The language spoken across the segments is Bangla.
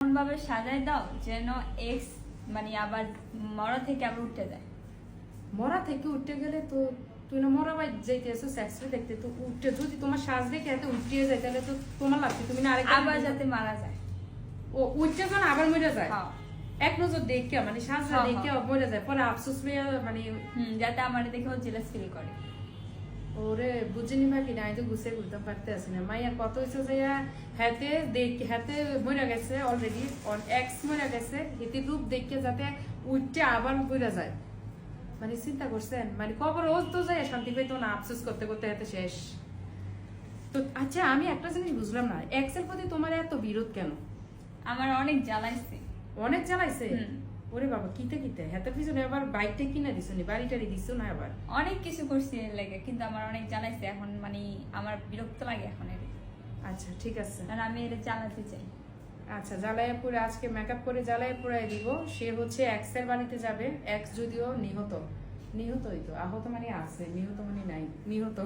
ভাবে সাজাই দাও যেন এক্স মানে আবার মরা থেকে আবার উঠে যায়। মরা থেকে উঠতে গেলে তো তুই না মরা বাই যাইতে এসো সেক্সরে দেখতে তো উঠতে যদি তোমার শ্বাস দেখে এত উঠিয়ে যায় তাহলে তো তোমার লাগছে তুমি না আরেকটা আবার যাতে মারা যায়। ও উঠতে যখন আবার মরে যায়? হ্যাঁ। এক নজর দেখে মানে শ্বাস হ্যাঁ, দেখে হ্যাঁ। মরে যায়। পরে আফসোস পেয়ে মানে যাতে আমার দেখে ও জেলাস ফিল করে। ওরে বুঝিনি ভাই কিনা তো গুছিয়ে বলতে পারতে আছি না। মাইয়া কত হয়েছে যে হাতে দেখ হাতে মরে গেছে অলরেডি এক্স মরে গেছে হেতে রূপ দেখে যাতে উঠতে আবার মরে যায়। মানে চিন্তা করছেন? মানে কবর রোজ তো যায় শান্তি পেতো না আফসোস করতে করতে হাতে শেষ। তো আচ্ছা আমি একটা জিনিস বুঝলাম না এক্সের প্রতি তোমার এত বিরোধ কেন? আমার অনেক জ্বালাইছে। অনেক জ্বালাইছে। ওরে বাবা কিতে কিতে? হাতের পিছনে আবার বাইকটা কিনা দিছো নি বাড়িটারি দিছো না আবার? অনেক কিছু করছি এর লাগে কিন্তু আমার অনেক জ্বালাইছে এখন মানে আমার বিরক্ত লাগে এখন এর। আচ্ছা ঠিক আছে। আর আমি এটা জ্বালাতে চাই। আচ্ছা জ্বালাইয়াপুরে আজকে মেকআপ করে জ্বালাইয়াপুরে দিব সে হচ্ছে এক্সের বাড়িতে যাবে এক্স যদিও নিহত। নিহতই তো আহত মানে আছে নিহত মানে নাই নিহত।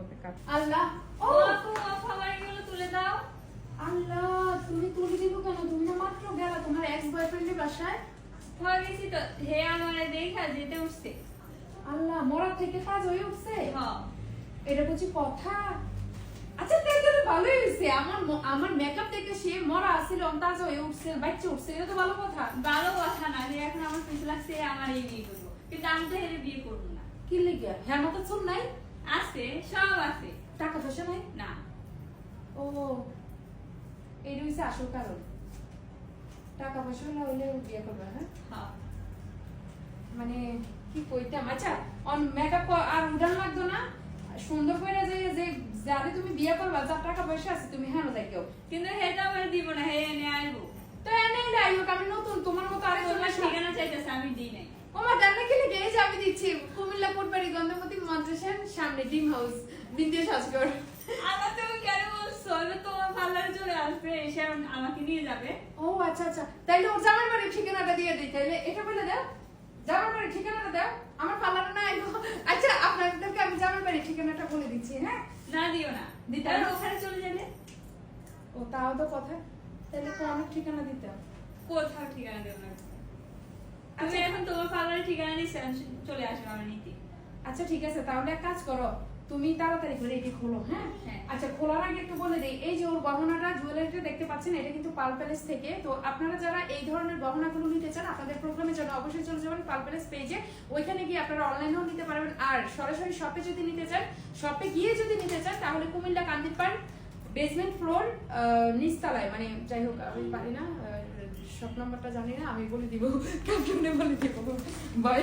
ওকে কাট। আল্লাহ ও! আপু আপু আমার এগুলো তুলে দাও। আল্লাহ তুমি তুলে দিব কেন? তুমি না মাত্র গেলা তোমার এক্স বয়ফ্রেন্ডের বাসায়? হয়ে গেছি তো। হে আমার দেখা যেতে উঠছে। আল্লাহ মরা থেকে কাজ হয়ে উঠছে? হ্যাঁ এটা বুঝি কথা? আচ্ছা তাই তো ভালোই হয়েছে। আমার আমার মেকআপ দেখে সে মরা আসছিল অন্তাজ হয়ে উঠছে বাচ্চা উঠছে। এটা তো ভালো কথা। ভালো কথা না যে এখন আমার পিছু লাগছে আমার এই বিয়ে করব। কিন্তু আমি তো হেরে বিয়ে করব না। কি লেগে? হ্যাঁ মতো চুল নাই? আছে সব আছে। টাকা পয়সা নাই? না। ও এটা হচ্ছে আসল কারণ। টাকা পয়সা না হলে বিয়ে করবে হ্যাঁ? হ্যাঁ। মানে কি কইতাম আচ্ছা অন মেকআপ আর উড়ান লাগতো না? সুন্দর করে যে যে যারে তুমি বিয়ে করবা যার টাকা পয়সা আছে তুমি হ্যাঁ কিন্তু হেটা আমার দিব না হে এনে আইবো। তো এনে আমি নতুন তোমার মতো আরেকজন তোমার ঠিকানা চাইতেছে আমি দিই নাই। খেলে গিয়ে যে আমি দিচ্ছি কুমিল্লা কোটবাড়ি মাদ্রাসার সামনে ডিম হাউস বিন্দিয়া সাজগর আমার তুমি কেন বলছো? তোমার পার্লারে চলে আসবে এসে আমাকে নিয়ে যাবে। ও আচ্ছা আচ্ছা। তাইলে ওর জামার বাড়ির ঠিকানাটা দিয়ে দিই। তাইলে এটা বলে দাও। জামার বাড়ির ঠিকানাটা দাও। আমার পার্লারে না আচ্ছা আপনাদেরকে আমি জামার বাড়ির ঠিকানাটা বলে দিচ্ছি হ্যাঁ? না দিও না। দিতে ওখানে চলে যাবে। ও তাও তো কথা। তাহলে তো অনেক ঠিকানা দিতাম কোথাও ঠিকানা দেবো না। আমি আচ্ছা। এখন তোমার পার্লারে ঠিকানা দিচ্ছি চলে আসবে আমার নিতে। আচ্ছা ঠিক আছে। তাহলে এক কাজ করো। তুমি তাড়াতাড়ি করে এটি খোলো হ্যাঁ? হ্যাঁ। আচ্ছা খোলার আগে একটু বলে দিই এই যে ওর গহনাটা জুয়েলারিটা দেখতে পাচ্ছেন এটা কিন্তু পাল প্যালেস থেকে। তো আপনারা যারা এই ধরনের গহনাগুলো নিতে চান আপনাদের প্রোগ্রামের জন্য অবশ্যই চলে যাবেন পাল প্যালেস পেজে ওইখানে গিয়ে আপনারা অনলাইনেও নিতে পারবেন। আর সরাসরি শপে যদি নিতে চান শপে গিয়ে যদি নিতে চান তাহলে কুমিল্লা কান্দিপাড় বেসমেন্ট ফ্লোর নিচতলায় মানে যাই হোক আমি পারি না শপ নাম্বারটা জানি না আমি বলে দিব ক্যাপ্টেনে বলে দিব বলে